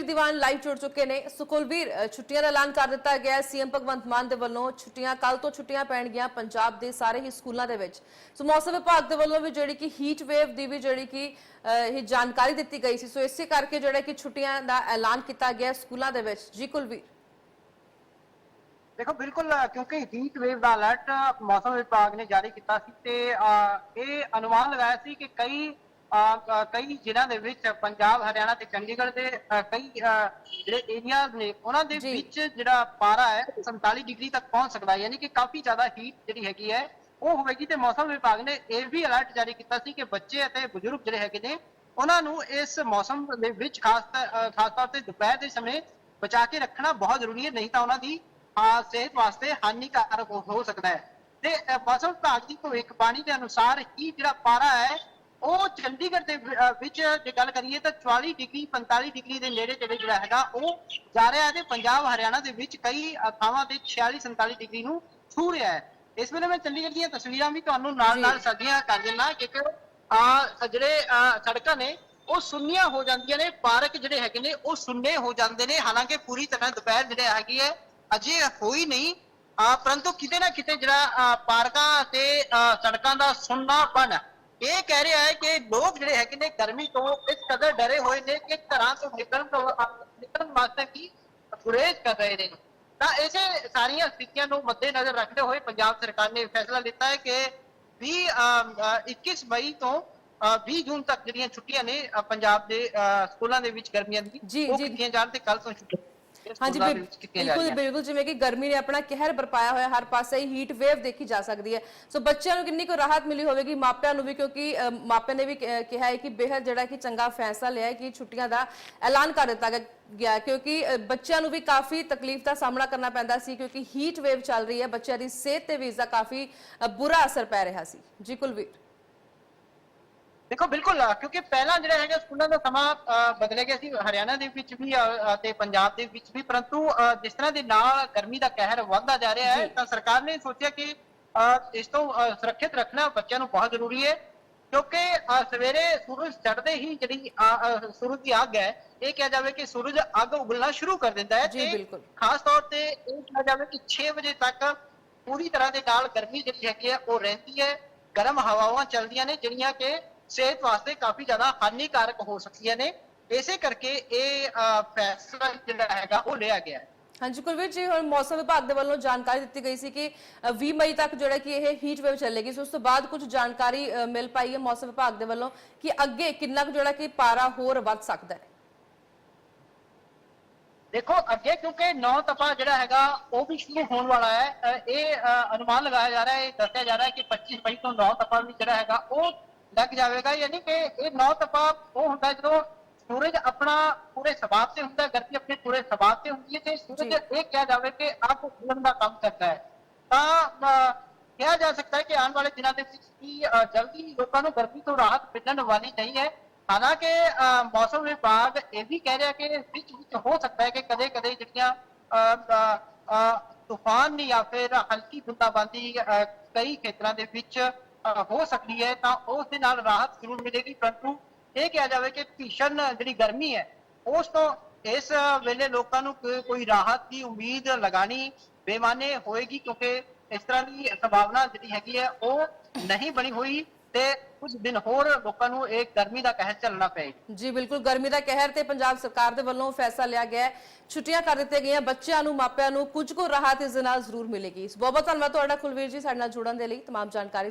ਕੁਲਵੀਰ ਦੀਵਾਨ live ਜੁੜ ਚੁੱਕੇ ਨੇ। ਸੋ ਛੁੱਟੀਆਂ ਦਾ ਐਲਾਨ ਕਰ ਦਿੱਤਾ ਗਿਆ ਹੈ। ਸੀਐਮ ਭਗਵੰਤ ਮਾਨ ਦੇ ਵੱਲੋਂ ਛੁੱਟੀਆਂ ਕੱਲ ਤੋਂ ਛੁੱਟੀਆਂ ਪੈਣਗੀਆਂ ਪੰਜਾਬ ਦੇ ਸਾਰੇ ਹੀ ਸਕੂਲਾਂ ਦੇ ਵਿੱਚ। ਸੋ ਮੌਸਮ ਵਿਭਾਗ ਦੇ ਵੱਲੋਂ ਵੀ ਜਿਹੜੀ ਕਿ ਹੀਟ ਵੇਵ ਦੀ ਵੀ ਜਿਹੜੀ ਕਿ ਇਹ ਜਾਣਕਾਰੀ ਦਿੱਤੀ ਗਈ ਸੀ। ਸੋ ਇਸੇ ਕਰਕੇ ਜਿਹੜਾ ਕਿ ਛੁੱਟੀਆਂ ਦਾ ਐਲਾਨ ਕੀਤਾ ਗਿਆ ਸਕੂਲਾਂ ਦੇ ਵਿੱਚ। ਜੀ ਕੁਲਵੀਰ ਦੇਖੋ, ਬਿਲਕੁਲ ਕਿਉਂਕਿ ਹੀਟ ਵੇਵ ਦਾ ਅਲਰਟ ਮੌਸਮ ਵਿਭਾਗ ਨੇ ਜਾਰੀ ਕੀਤਾ ਸੀ ਤੇ ਇਹ ਅਨੁਮਾਨ ਲਗਾਇਆ ਸੀ ਕਿ ਕਈ ਕਈ ਜ਼ਿਲ੍ਹਿਆਂ ਦੇ ਵਿੱਚ ਪੰਜਾਬ ਹਰਿਆਣਾ ਤੇ ਚੰਡੀਗੜ੍ਹ ਦੇ ਕਈ ਜਿਹੜੇ ਏਰੀਆਜ਼ ਨੇ ਉਹਨਾਂ ਦੇ। ਵਿੱਚ ਜਿਹੜਾ ਪਾਰਾ ਹੈ 47 ਡਿਗਰੀ ਤੱਕ ਪਹੁੰਚ ਸਕਦਾ ਹੈ ਯਾਨੀ ਕਿ ਕਾਫੀ ਜ਼ਿਆਦਾ ਹੀਟ ਜਿਹੜੀ ਹੈਗੀ ਹੈ ਉਹ ਹੋਵੇਗੀ ਤੇ ਮੌਸਮ ਵਿਭਾਗ ਨੇ ਇਹ ਵੀ ਅਲਰਟ ਜਾਰੀ ਕੀਤਾ ਸੀ ਕਿ ਬੱਚੇ ਅਤੇ ਬਜ਼ੁਰਗ ਜਿਹੜੇ ਹੈਗੇ ਨੇ ਉਹਨਾਂ ਨੂੰ ਇਸ ਮੌਸਮ ਦੇ ਵਿੱਚ ਖਾਸ ਖਾਸ ਤੌਰ ਤੇ ਦੁਪਹਿਰ ਦੇ ਸਮੇਂ ਬਚਾ ਕੇ ਰੱਖਣਾ ਬਹੁਤ ਜ਼ਰੂਰੀ ਹੈ ਨਹੀਂ ਤਾਂ ਉਹਨਾਂ ਦੀ ਸਿਹਤ ਵਾਸਤੇ ਹਾਨੀਕਾਰਕ ਹੋ- ਸਕਦਾ ਹੈ ਤੇ ਮੌਸਮ ਵਿਭਾਗ ਦੀ ਭਵਿੱਖਬਾਣੀ ਦੇ ਅਨੁਸਾਰ ਹੀ ਜਿਹੜਾ ਪਾਰਾ ਹੈ ਉਹ ਚੰਡੀਗੜ੍ਹ ਦੇ ਵਿੱਚ ਜੇ ਗੱਲ ਕਰੀਏ ਤਾਂ 44 ਡਿਗਰੀ 45 ਡਿਗਰੀ ਦੇ ਨੇੜੇ ਤੇੜੇ ਜਿਹੜਾ ਹੈਗਾ ਉਹ ਜਾ ਰਿਹਾ ਹੈ ਤੇ ਪੰਜਾਬ ਹਰਿਆਣਾ ਦੇ ਵਿੱਚ ਕਈ ਥਾਵਾਂ ਤੇ 46 47 ਡਿਗਰੀ ਨੂੰ ਛੂ ਰਿਹਾ ਹੈ। ਇਸ ਵੇਲੇ ਮੈਂ ਚੰਡੀਗੜ੍ਹ ਦੀਆਂ ਤਸਵੀਰਾਂ ਵੀ ਤੁਹਾਨੂੰ ਨਾਲ। ਨਾਲ ਸਾਂਝੀਆਂ ਕਰ ਦਿੰਦਾ ਕਿ ਆ ਜਿਹੜੇ ਸੜਕਾਂ ਨੇ ਉਹ ਸੁੰਨੀਆਂ ਹੋ ਜਾਂਦੀਆਂ ਨੇ ਪਾਰਕ ਜਿਹੜੇ ਹੈਗੇ ਨੇ ਉਹ ਸੁੰਨੇ ਹੋ ਜਾਂਦੇ ਨੇ। ਹਾਲਾਂਕਿ ਪੂਰੀ ਤਰ੍ਹਾਂ ਦੁਪਹਿਰ ਜਿਹੜੇ ਹੈਗੀ ਹੈ ਅਜੇ ਹੋਈ ਨਹੀਂ। ਆ ਪਰੰਤੂ ਕਿਤੇ ਨਾ ਕਿਤੇ ਜਿਹੜਾ ਪਾਰਕਾਂ ਤੇ ਸੜਕਾਂ ਦਾ ਸੁੰਨਾਪਣ ਇਹ ਕਹਿ ਰਿਹਾ ਹੈ ਕਿ ਲੋਕ ਜਿਹੜੇ ਹੈਗੇ ਨੇ ਗਰਮੀ ਤੋਂ ਇਸ ਕਦਰ ਡਰੇ ਹੋਏ ਨੇ ਕਿ ਘਰਾਂ ਤੋਂ ਨਿਕਲਣ ਤੋਂ ਨਿਕਲਣ ਵਾਸਤੇ ਕੀ ਗੁਰੇਜ਼ ਕਰ ਰਹੇ ਨੇ ਤਾਂ ਇਸੇ ਸਾਰੀਆਂ ਸਥਿਤੀਆਂ ਨੂੰ ਮੱਦੇਨਜ਼ਰ ਰੱਖਦੇ ਹੋਏ ਪੰਜਾਬ ਸਰਕਾਰ ਨੇ ਫੈਸਲਾ ਲਿੱਤਾ ਹੈ ਕਿ 20 ਅ, ਅ, 21 ਮਈ ਤੋਂ ਅ, 20 ਜੂਨ ਤੱਕ ਜਿਹੜੀਆਂ ਛੁੱਟੀਆਂ ਨੇ ਪੰਜਾਬ ਦੇ ਸਕੂਲਾਂ ਦੇ ਵਿੱਚ ਗਰਮੀਆਂ ਦੀ ਉਹ। ਕੀਤੀਆਂ ਜਾਣ ਤੇ ਕੱਲ ਤੋਂ ਛੁੱਟੀਆਂ ਹਾਂਜੀ ਬਿਲਕੁਲ ਬਿਲਕੁਲ ਜਿਵੇਂ ਕਿ ਗਰਮੀ ਨੇ ਆਪਣਾ ਕਹਿਰ ਬਰਪਾਇਆ ਹੋਇਆ ਹਰ ਪਾਸੇ ਹੀ ਹੀਟ ਵੇਵ ਦੇਖੀ ਜਾ ਸਕਦੀ ਹੈ। ਸੋ ਬੱਚਿਆਂ ਨੂੰ ਕਿੰਨੀ ਕੁ ਰਾਹਤ ਮਿਲੀ ਹੋਵੇਗੀ ਮਾਪਿਆਂ ਨੂੰ ਵੀ ਕਿਉਂਕਿ ਮਾਪਿਆਂ ਨੇ ਵੀ ਕਿਹਾ ਹੈ ਕਿ ਬੇहद ਜਿਹੜਾ ਕਿ ਚੰਗਾ ਫੈਸਲਾ ਲਿਆ ਹੈ ਕਿ ਛੁੱਟੀਆਂ ਦਾ ਐਲਾਨ ਕਰ ਦਿੱਤਾ ਗਿਆ- ਕਿਉਂਕਿ ਬੱਚਿਆਂ ਨੂੰ ਵੀ ਕਾਫੀ ਤਕਲੀਫ ਦਾ ਸਾਹਮਣਾ ਕਰਨਾ ਪੈਂਦਾ ਸੀ ਕਿਉਂਕਿ ਹੀਟ ਵੇਵ ਚੱਲ ਰਹੀ ਹੈ। ਬੱਚਿਆਂ ਦੀ ਸਿਹਤ ਤੇ ਵੀ ਇਸ ਦਾ ਕਾਫੀ ਬੁਰਾ ਅਸਰ ਪੈ ਰਿਹਾ ਸੀ। ਜੀ ਕੁਲਵੀਰ। ਦੇਖੋ ਬਿਲਕੁਲ ਕਿਉਂਕਿ ਪਹਿਲਾਂ ਜਿਹੜਾ ਹੈਗਾ ਸਕੂਲਾਂ ਦਾ ਸਮਾਂ ਅ, ਬਦਲਿਆ ਗਿਆ ਸੀ ਹਰਿਆਣਾ ਦੇ ਵਿੱਚ ਵੀ ਤੇ ਪੰਜਾਬ ਦੇ ਵਿੱਚ ਵੀ ਪਰੰਤੂ ਜਿਸ ਤਰ੍ਹਾਂ ਦੇ ਨਾਲ ਗਰਮੀ ਦਾ ਕਹਿਰ ਵੱਧਦਾ ਜਾ ਰਿਹਾ ਹੈ। ਤਾਂ ਸਰਕਾਰ ਨੇ ਸੋਚਿਆ ਕਿ ਇਸ ਤੋਂ ਸੁਰੱਖਿਅਤ ਰੱਖਣਾ ਬੱਚਿਆਂ ਨੂੰ ਬਹੁਤ ਜ਼ਰੂਰੀ ਹੈ ਕਿਉਂਕਿ ਸਵੇਰੇ ਸੂਰਜ ਚੜ੍ਹਦੇ ਹੀ ਜਿਹੜੀ ਸੂਰਜ ਦੀ ਅੱਗ ਹੈ ਇਹ ਕਿਹਾ ਜਾਵੇ ਕਿ ਸੂਰਜ ਅੱਗ ਉਗਲਣਾ ਸ਼ੁਰੂ ਕਰ ਦਿੰਦਾ ਹੈ ਜੀ, ਬਿਲਕੁਲ। ਖਾਸ ਤੌਰ ਤੇ ਇਹ ਕਿਹਾ ਜਾਵੇ ਕਿ 6 ਵਜੇ ਤੱਕ ਪੂਰੀ ਤਰ੍ਹਾਂ ਦੇ ਨਾਲ ਗਰਮੀ ਜਿਹੜੀ ਹੈਗੀ ਹੈ ਉਹ ਰਹਿੰਦੀ ਹੈ ਗਰਮ ਹਵਾਵਾਂ ਚੱਲਦੀਆਂ ਨੇ ਜਿਹੜੀਆਂ ਕਿ ਸਿਹਤ ਵਾਸਤੇ ਕਾਫੀ ਜ਼ਿਆਦਾ ਹਾਨੀਕਾਰਕ ਹੋ ਸਕਦੀਆਂ ਨੇ। ਇਸੇ ਕਰਕੇ ਇਹ ਫੈਸਲਾ ਜਿਹੜਾ ਹੈਗਾ ਉਹ ਲਿਆ ਗਿਆ ਹੈ। ਹਾਂਜੀ ਕੁਲਵੀਰ ਜੀ ਹੁਣ ਮੌਸਮ ਵਿਭਾਗ ਦੇ ਵੱਲੋਂ ਜਾਣਕਾਰੀ ਦਿੱਤੀ ਗਈ ਸੀ ਕਿ ਅ, 20 ਮਈ ਤੱਕ ਜਿਹੜਾ ਕਿ ਇਹ ਹੀਟ ਵੇਵ ਚੱਲੇਗੀ ਸੋ ਉਸ ਤੋਂ ਬਾਅਦ ਕੁਝ ਜਾਣਕਾਰੀ ਮਿਲ ਪਾਈ ਹੈ ਮੌਸਮ ਵਿਭਾਗ ਦੇ ਵੱਲੋਂ ਕਿ ਅੱਗੇ ਕਿੰਨਾ ਕੁ ਜਿਹੜਾ ਕਿ ਪਾਰਾ ਹੋਰ ਵੱਧ ਸਕਦਾ ਹੈ। ਦੇਖੋ ਅੱਗੇ ਕਿਉਂਕਿ ਨੌ ਤਪਾ ਜਿਹੜਾ ਹੈਗਾ ਉਹ ਵੀ ਸ਼ੁਰੂ ਹੋਣ ਵਾਲਾ ਹੈ ਇਹ ਅਨੁਮਾਨ ਲਗਾਇਆ ਜਾ ਰਿਹਾ ਹੈ ਦੱਸਿਆ ਜਾ ਰਿਹਾ ਹੈ ਕਿ 25 ਮਈ ਤੋਂ ਨੌ ਤਪਾ ਵੀ ਜਿਹੜਾ ਹੈਗਾ ਉਹ ਲੱਗ ਜਾਵੇਗਾ ਯਾਨੀ ਕਿ ਇਹ ਨੌ ਤਪਾ ਉਹ ਹੁੰਦਾ ਜਦੋਂ ਸੂਰਜ ਆਪਣਾ ਪੂਰੇ ਸਵਾਬ ਤੇ ਹੁੰਦਾ ਹੈ ਗਰਮੀ ਆਪਣੇ ਪੂਰੇ ਸਵਾਬ ਤੇ ਹੁੰਦੀ ਹੈ ਤੇ ਸੂਰਜ ਜੀ। ਇਹ ਕਿਹਾ ਜਾਵੇ ਕਿ ਅੱਗ ਉਗਲਣ ਦਾ ਕੰਮ ਕਰਦਾ ਹੈ ਤਾਂ ਅ, ਕਿਹਾ ਜਾ ਸਕਦਾ ਹੈ ਕਿ ਆਉਣ ਵਾਲੇ ਦਿਨਾਂ ਦੇ ਵਿੱਚ ਅ, ਜਲਦੀ ਹੀ ਲੋਕਾਂ ਨੂੰ ਗਰਮੀ ਤੋਂ ਰਾਹਤ ਮਿਲਣ ਵਾਲੀ ਨਹੀਂ ਹੈ ਹਾਲਾਂਕਿ ਮੌਸਮ ਵਿਭਾਗ ਇਹ ਵੀ ਕਹਿ ਰਿਹਾ ਕਿ ਵਿੱਚ ਵਿੱਚ ਹੋ ਸਕਦਾ ਹੈ ਕਿ ਕਦੇ ਕਦੇ ਜਿਹੜੀਆਂ ਤੂਫਾਨ ਨੇ ਜਾਂ ਫਿਰ ਹਲਕੀ ਬੂੰਦਾਬਾਂਦੀ ਕਈ ਖੇਤਰਾਂ ਦੇ ਵਿੱਚ ਹੋ ਸਕਦੀ ਹੈ ਤਾਂ ਉਸ ਦੇ ਨਾਲ ਰਾਹਤ ਜ਼ਰੂਰ ਮਿਲੇਗੀ ਪਰੰਤੂ ਇਹ ਕਿਹਾ ਜਾਵੇ ਕਿ ਭੀਸ਼ਣ ਜਿਹੜੀ ਗਰਮੀ ਹੈ ਉਸ ਤੋਂ ਇਸ ਵੇਲੇ ਲੋਕਾਂ ਨੂੰ ਕੋਈ- ਕੋਈ ਰਾਹਤ ਦੀ ਉਮੀਦ ਲਗਾਣੀ ਬੇਮਾਨੇ ਹੋਏਗੀ ਕਿਉਂਕਿ ਇਸ ਤਰ੍ਹਾਂ ਦੀ ਸੰਭਾਵਨਾ ਜਿਹੜੀ ਹੈਗੀ ਹੈ ਉਹ ਨਹੀਂ ਬਣੀ ਹੋਈ ਤੇ ਕੁਝ ਦਿਨ ਹੋਰ ਲੋਕਾਂ ਨੂੰ ਇਹ ਗਰਮੀ ਦਾ ਕਹਿਰ ਝੱਲਣਾ ਪਏਗਾ ਜੀ ਬਿਲਕੁਲ ਗਰਮੀ ਦਾ ਕਹਿਰ ਤੇ ਪੰਜਾਬ ਸਰਕਾਰ ਦੇ ਵੱਲੋਂ ਫੈਸਲਾ ਲਿਆ ਗਿਆ ਹੈ ਛੁੱਟੀਆਂ ਕਰ ਦਿੱਤੀਆਂ ਗਈਆਂ ਬੱਚਿਆਂ ਨੂੰ ਮਾਪਿਆਂ ਨੂੰ ਕੁਝ ਕੁ ਰਾਹਤ ਇਸ ਦੇ ਨਾਲ ਜ਼ਰੂਰ ਮਿਲੇਗੀ ਬਹੁਤ ਬਹੁਤ ਧੰਨਵਾਦ ਤੁਹਾਡਾ ਕੁਲਵੀਰ ਜੀ ਸਾਡੇ ਨਾਲ ਜੁੜਨ ਦੇ ਲਈ तमाम ਜਾਣਕਾਰੀ